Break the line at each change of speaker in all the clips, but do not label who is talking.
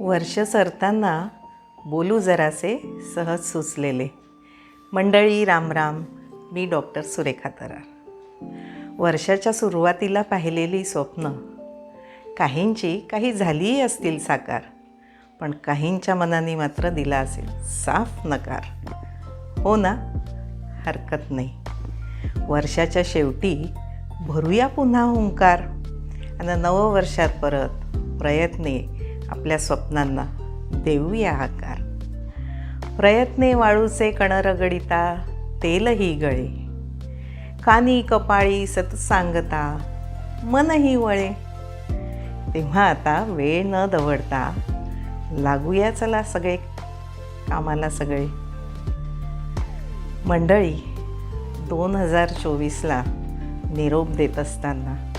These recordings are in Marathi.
वर्ष सरताना बोलू जरासे सहज सुचलेले. मंडळी रामराम मी डॉक्टर सुरेखा तरार. वर्षाच्या सुरुवातीला पाहिलेली स्वप्न. काहींची काही झालीही असतील साकार पण काहींच्या मनाने मात्र दिला असेल साफ नकार. हो ना? हरकत नाही. वर्षाच्या शेवटी भरूया पुन्हा हुंकार. आणि नववर्षात परत प्रयत्ने आपल्या स्वप्नांना देऊया आकार. प्रयत्ने वाळूचे कण रगडिता तेलही गळे. कानी कपाळी सत सांगता मनही वळे. तेव्हा आता वेळ न दवडता लागूया चला सगळे कामाला सगळे. मंडळी दोन हजार चोवीसला निरोप देत असताना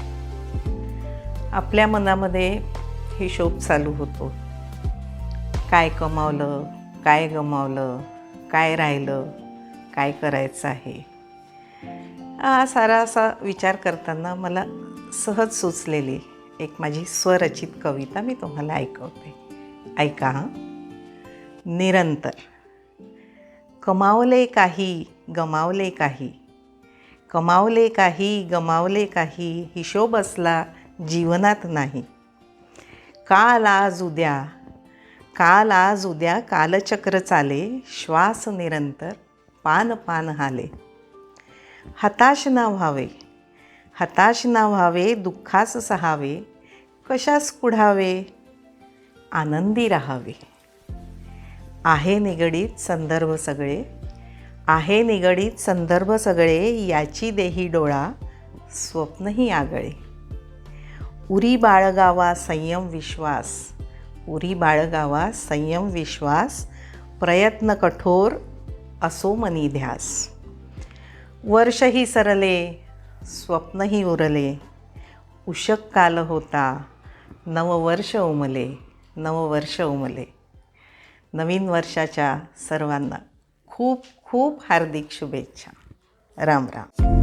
आपल्या मनामध्ये हिशोब चालू होतो. काय कमावलं काय गमावलं काय राहिलं काय करायचं आहे? हा सारा असा विचार करताना मला सहज सुचलेली एक माझी स्वरचित कविता मी तुम्हाला ऐकवते. ऐका हां. निरंतर. कमावले काही गमावले काही. कमावले काही गमावले काही हिशोब असला जीवनात नाही. काल आज उद्या. काल आज उद्या कालचक्र चाले श्वास निरंतर पान पान हाले. हताश ना व्हावे. हताश ना व्हावे दुःखास सहावे. कशास कुढावे? आनंदी राहावे. आहे निगडीत संदर्भ सगळे. आहे निगडीत संदर्भ सगळे याची देही डोळा स्वप्नही आगळे. उरी बाळगावा संयम विश्वास. उरी बाळगावा संयम विश्वास प्रयत्न कठोर असो मनी ध्यास. वर्षही सरले स्वप्नही उरले. उशक काल होता नववर्ष उमले नववर्ष उमले. नवीन वर्षाच्या सर्वांना खूप खूप हार्दिक शुभेच्छा. राम राम.